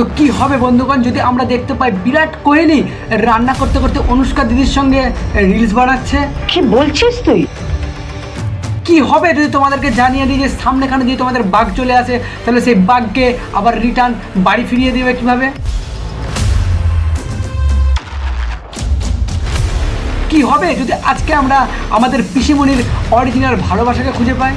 তো কি হবে বন্ধুগণ? যদি আমরা দেখতে পাই বিরাট কোহলি রান্না করতে করতে অনুষ্কা দিদির সঙ্গে রিলস বানাচ্ছে। কি বলছিস তুই? কি হবে যদি তোমাদেরকে জানিয়ে দিই যে সামনেখানে যদি তোমাদের বাঘ চলে আসে তাহলে সেই বাঘকে আবার রিটার্ন বাড়ি ফিরিয়ে দেবে কীভাবে? কি হবে যদি আজকে আমরা আমাদের পিসিমণির অরিজিনাল ভালোবাসাকে খুঁজে পাই?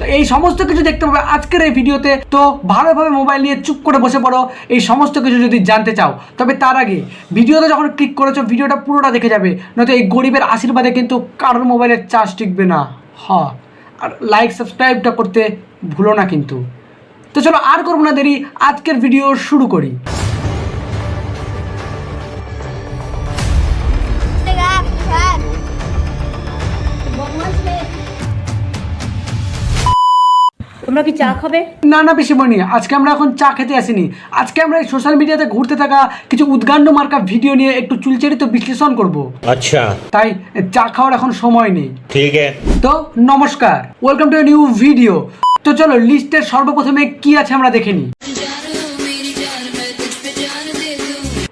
তো এই সমস্ত কিছু দেখতে পাবে আজকের এই ভিডিওতে। তো ভালোভাবে মোবাইল নিয়ে চুপ করে বসে পড়ো। এই সমস্ত কিছু যদি জানতে চাও, তবে তার আগে ভিডিওতে যখন ক্লিক করেছ, ভিডিওটা পুরোটা দেখে যাবে। নয়তো এই গরিবের আশীর্বাদে কিন্তু কারোর মোবাইলের চার্জ টিকবে না। হ আর লাইক সাবস্ক্রাইবটা করতে ভুলো না কিন্তু। তো চলো আর করব না দেরি, আজকের ভিডিও শুরু করি। তোমরা কি চা খাবে? না না পিসিমণি আজকে আমরা এখন চা খেতে আসিনি। আজকে আমরা এই সোশ্যাল মিডিয়াতে ঘুরতে থাকা কিছু উদ্গান্ড মার্কা ভিডিও নিয়ে একটু চুলচেরিত বিশ্লেষণ করব। আচ্ছা। তাই চা খাওয়ার এখন সময় নেই। ঠিক তো নমস্কার ওয়েলকাম টু নিউ ভিডিও তো চলো লিস্টের সর্বপ্রথমে কি আছে আমরা দেখে নিই।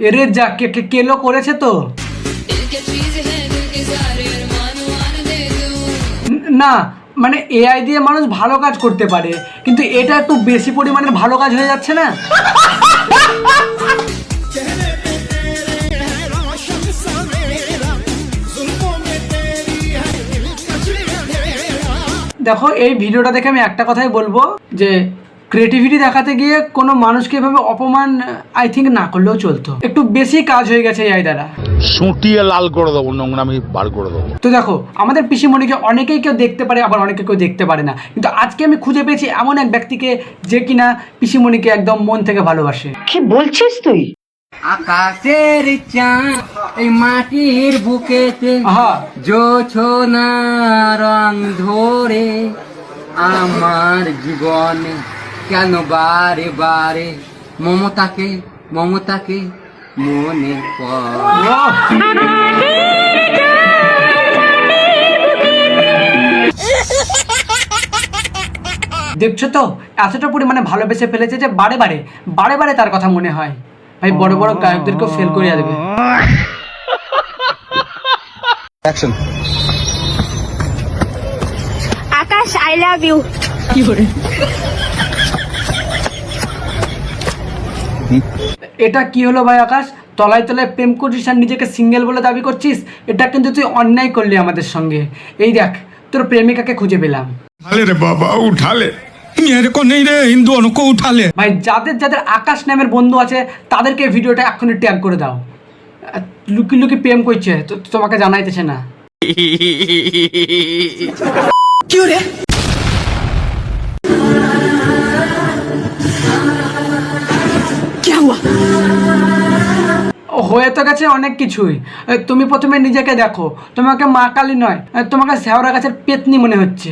এরে যা কে কে কেলো করেছে তো? না মানে এআই দিয়ে মানুষ ভালো কাজ করতে পারে, কিন্তু এটা একটু বেশি পরিমাণে ভালো কাজ হয়ে যাচ্ছে না? দেখো, এই ভিডিওটা দেখে আমি একটা কথাই বলব যে ক্রিয়েটিভিটি দেখাতে গিয়ে কোনো মানুষকে এভাবে অপমান আই থিঙ্ক না করলেও চলতো। একটু বেশি কাজ হয়ে গেছে এই দ্বারা। সুটিয়ে লাল করে দেবো নোংরামি বার করে দেবো। তো দেখো আমাদের পিসিমণিকে অনেকেই কেউ দেখতে পারে আবার অনেকে কেউ দেখতে পারে না। কিন্তু আজকে আমি খুঁজে পেয়েছি এমন এক ব্যক্তিকে যে কিনা পিসিমণিকে একদম মন থেকে ভালোবাসে। কি বলছিস তুই? আকাশের চাঁদ এই মাটির বুকেতে আহা। জোছনা রং ধরে আমার জীবনে। কেন বারে বারে মমতাকে মমতাকে মনে! দেখছ তো এতটা পরিমাণে ভালোবেসে ফেলেছে যে বারে বারে বারে বারে তার কথা মনে হয়। ভাই বড় বড় গায়কদেরকেও ফেল করিয়ে দেবে। আকাশ আই লাভ ইউ কি এটা কি হলো ভাই আকাশ? তলায় তলায় প্রেম করছিস আর নিজেকে সিঙ্গেল বলে দাবি করছিস? এটা কিন্তু তুই অন্যায় করলি আমাদের সঙ্গে। এই দেখ তোর প্রেমিকাকে খুঁজে পেলাম। উঠালে রে বাবা উঠালে। উঠালে। ভাই যাদের যাদের আকাশ নামের বন্ধু আছে তাদেরকে ভিডিওটা এক্ষুনি ট্যাগ করে দাও। লুকি লুকি প্রেম করছে তোমাকে জানাইতেছে না। হয়ে তো গেছে অনেক কিছুই। তুমি প্রথমে নিজেকে দেখো। তোমাকে মা কালী নয় তোমাকে শেওড়া গাছের পেতনি মনে হচ্ছে।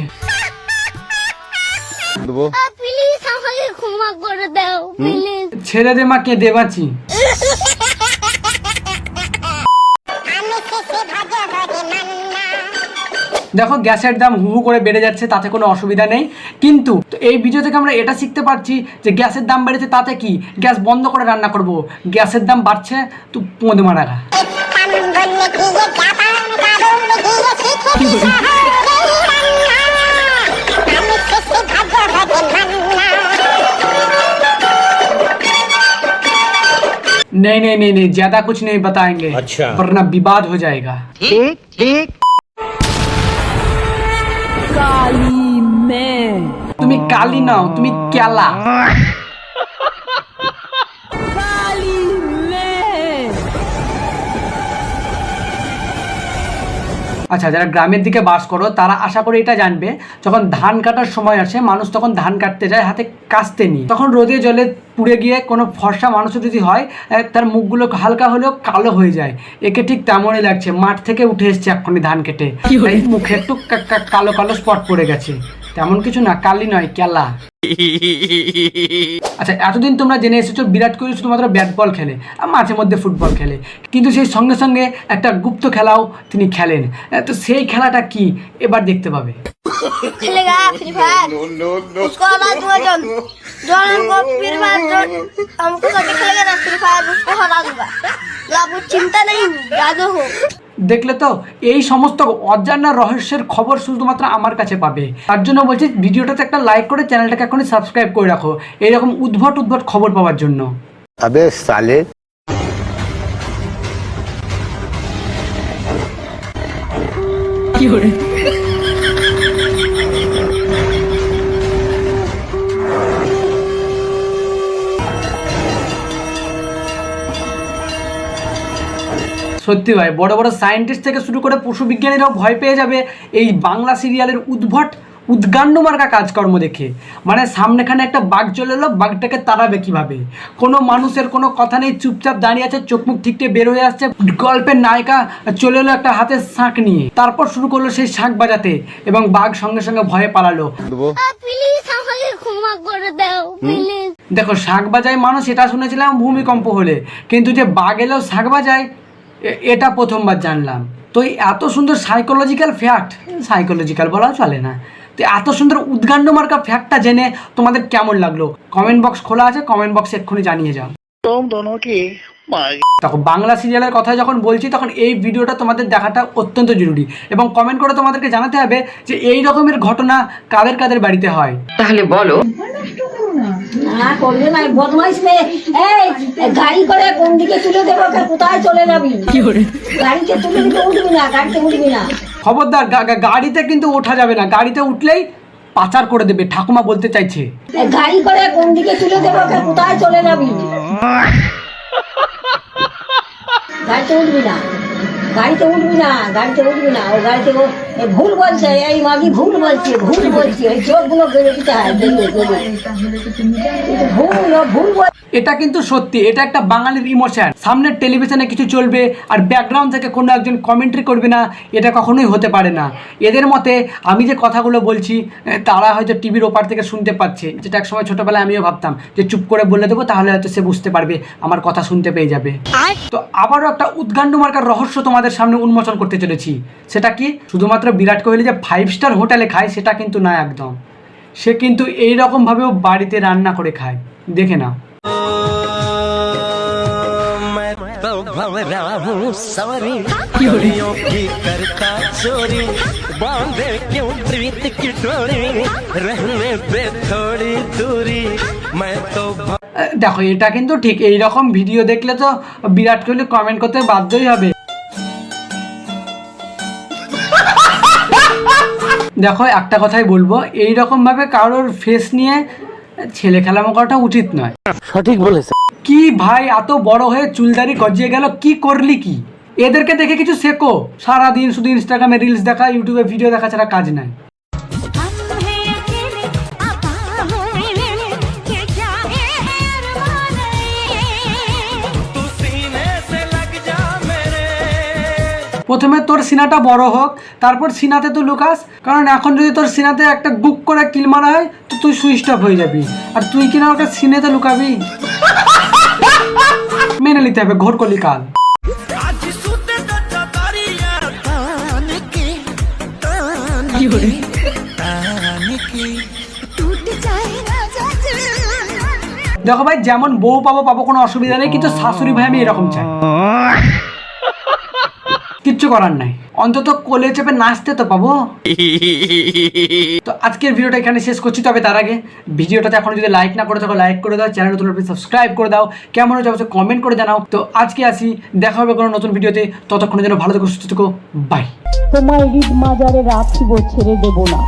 প্লিজ আমাকে ক্ষমা করে দাও প্লিজ ছেড়ে দে মা কে দেবাচি। দেখো গ্যাসের দাম হু হু করে বেড়ে যাচ্ছে তাতে কোনো অসুবিধা নেই কিন্তু তো এই ভিডিও থেকে আমরা এটা শিখতে পারছি যে গ্যাসের দাম বেড়েছে তাতে কি গ্যাস বন্ধ করে রান্না করব গ্যাসের দাম বাড়ছে তো পোঁদ মারা গা। नहीं नहीं नहीं नहीं ज्यादा कुछ नहीं बताएंगे अच्छा। वरना विवाद हो जाएगा ঠিক ঠিক তুমি কালি নাও, তুমি কেলা। আচ্ছা যারা গ্রামের দিকে বাস করো, তারা আশা করে এটা জানবে, যখন ধান কাটার সময় আসে, মানুষ তখন ধান কাটতে যায়, হাতে কাস্তে নিয়ে। তখন রোদে জলে পুড়ে গিয়ে কোনো ফর্সা মানুষ যদি হয় তার মুখগুলো হালকা হলেও কালো হয়ে যায়। একে ঠিক তেমনই লাগছে। মাঠ থেকে উঠে এসছে এক্ষুনি ধান কেটে। মুখে একটু কালো কালো স্পট পড়ে গেছে। তেমন কিছু না কালি নয় কেলা। আচ্ছা এতদিন তোমরা জেনে এসেছ বিরাট কোহলি শুধুমাত্র ব্যাট বল খেলে আর মাঝে মধ্যে ফুটবল খেলে। কিন্তু সেই সঙ্গে সঙ্গে একটা গুপ্ত খেলাও তিনি খেলেন। তো সেই খেলাটা কি? এবার দেখতে পাবে। দেখলে তো এই সমস্ত অজানা রহস্যের খবর শুধুমাত্র আমার কাছে পাবে। তার জন্য বলছি ভিডিওটাতে একটা লাইক করে চ্যানেলটাকে এখনই সাবস্ক্রাইব করে রাখো। এরকম উদ্ভট উদ্ভট খবর পাওয়ার জন্য। আবে সালে। সত্যি ভাই বড় বড় সায়েন্টিস্ট থেকে শুরু করে পশু বিজ্ঞানীরাও ভয় পেয়ে যাবে এই বাংলা সিরিয়ালের উদ্ভট উদ্গান্ড মার্কা কাজকর্ম দেখে। মানে সামনেখানে একটা বাঘ চলে এলো বাঘটাকে তাড়াবে কীভাবে? কোনো মানুষের কোনো কথা নেই চুপচাপ দাঁড়িয়ে আছে চোখ মুখ ঠিকটে বের হয়ে আসছে গল্পের নায়িকা চলে এলো একটা হাতে শাঁখ নিয়ে। তারপর শুরু করল সেই শাঁখ বাজাতে এবং বাঘ সঙ্গে সঙ্গে ভয়ে পালালো। দেখো শাক বাজায় মানুষ এটা শুনেছিলাম ভূমিকম্প হলে। কিন্তু যে বাঘ এলেও শাক বাজায় এ- এটা প্রথমবার জানলাম। তো এই এত সুন্দর সাইকোলজিক্যাল ফ্যাক্ট সাইকোলজিক্যাল বলা চলে না। তো এত সুন্দর উদ্গান্ড মার্কা ফ্যাক্টটা জেনে তোমাদের কেমন লাগল? কমেন্ট বক্স খোলা আছে কমেন্ট বক্সে এক্ষুনি জানিয়ে যাও। দেখো বাংলা সিরিয়ালের কথা যখন বলছি তখন এই ভিডিওটা তোমাদের দেখাটা অত্যন্ত জরুরি। এবং কমেন্ট করে তোমাদেরকে জানাতে হবে যে এই রকমের ঘটনা কাদের কাদের বাড়িতে হয়। তাহলে বলো। না করবে না বদমাইশ মেয়ে। এই গাড়ি করে কোন দিকে তুলে দেবো কোথায় চলে যাবি? গাড়িতে তুলে দিতে উঠবি না গাড়িতে উঠবি না। খবরদার গাড়িতে কিন্তু ওঠা যাবে না। গাড়িতে উঠলেই পাচার করে দেবে ঠাকুমা বলতে চাইছে। গাড়ি করে কোন দিকে তুলে দেবো কোথায় চলে যাবি? গাড়িতে উঠবি না। গাড়িতে উঠবি না গাড়িতে উঠবি না ও গাড়িতে ও ভুল বলছে এই মাগি ভুল বলছে ভুল বলছে এই চোখগুলো বেড়ে দিতে হয় ভুল ভুল বল এটা কিন্তু সত্যি এটা একটা বাঙালির ইমোশন সামনের টেলিভিশনে কিছু চলবে আর ব্যাকগ্রাউন্ড থেকে কোনো একজন কমেন্ট্রি করবে না এটা কখনোই হতে পারে না। এদের মতে আমি যে কথাগুলো বলছি তারা হয়তো টিভির ওপার থেকে শুনতে পাচ্ছে। যেটা একসময় ছোটোবেলায় আমিও ভাবতাম যে চুপ করে বলে দেবো তাহলে হয়তো সে বুঝতে পারবে আমার কথা শুনতে পেয়ে যাবে। তো আবারও একটা উদ্গান্ড মার্কার রহস্য তোমাদের সামনে উন্মোচন করতে চলেছি। সেটা কি? শুধুমাত্র বিরাট কোহলি যে ফাইভ স্টার হোটেলে খায় সেটা কিন্তু না একদম। সে কিন্তু এই রকমভাবেও বাড়িতে রান্না করে খায়। দেখে না দেখো এটা কিন্তু ঠিক। এইরকম ভিডিও দেখলে তো বিরাট কোহলি কমেন্ট করতে বাধ্যই হবে। দেখো একটা কথাই বলব এই রকম ভাবে কারোর ফেস নিয়ে ছেলে খেলামো করাটা উচিত নয়। সঠিক বলেছে। কি ভাই এত বড় হয়ে চুলদারি গজিয়ে গেল কি করলি কি? এদেরকে দেখে কিছু শেখো। সারাদিন শুধু ইনস্টাগ্রামে রিলস দেখা ইউটিউবে ভিডিও দেখা ছাড়া কাজ নাই। প্রথমে তোর সিনাটা বড় হোক তারপর সিনাতে তো লুকাস কারণ এখন যদি তোর সিনাতে একটা বুক করে কিল মারা হয় তো তুই সুইচ অফ হয়ে যাবি। আর তুই কিনা ওটা সিনেতে লুকাবি? মেনে নিতে হবে ঘোর করলি কাল দেখো ভাই যেমন বউ পাবো পাবো কোনো অসুবিধা নেই কিন্তু শাশুড়ি ভাই আমি এরকম চাই। করার নাই। অন্তত কোলে চেপে নাচতে তো পাবো। তো আজকের ভিডিওটা এখানে শেষ করছি, তবে তার আগে ভিডিওটাতে এখন যদি লাইক না করে থাকো লাইক করে দাও চ্যানেল নতুন সাবস্ক্রাইব করে দাও, কেমন হচ্ছে অবশ্যই কমেন্ট করে জানাও। তো আজকে আসি, দেখা হবে কোনো নতুন ভিডিওতে, ততক্ষণের যেন ভালো থেকো, সুস্থ থেকো বাই তোমার ঈদ মাজারে রাখিব ছেড়ে দেবো না।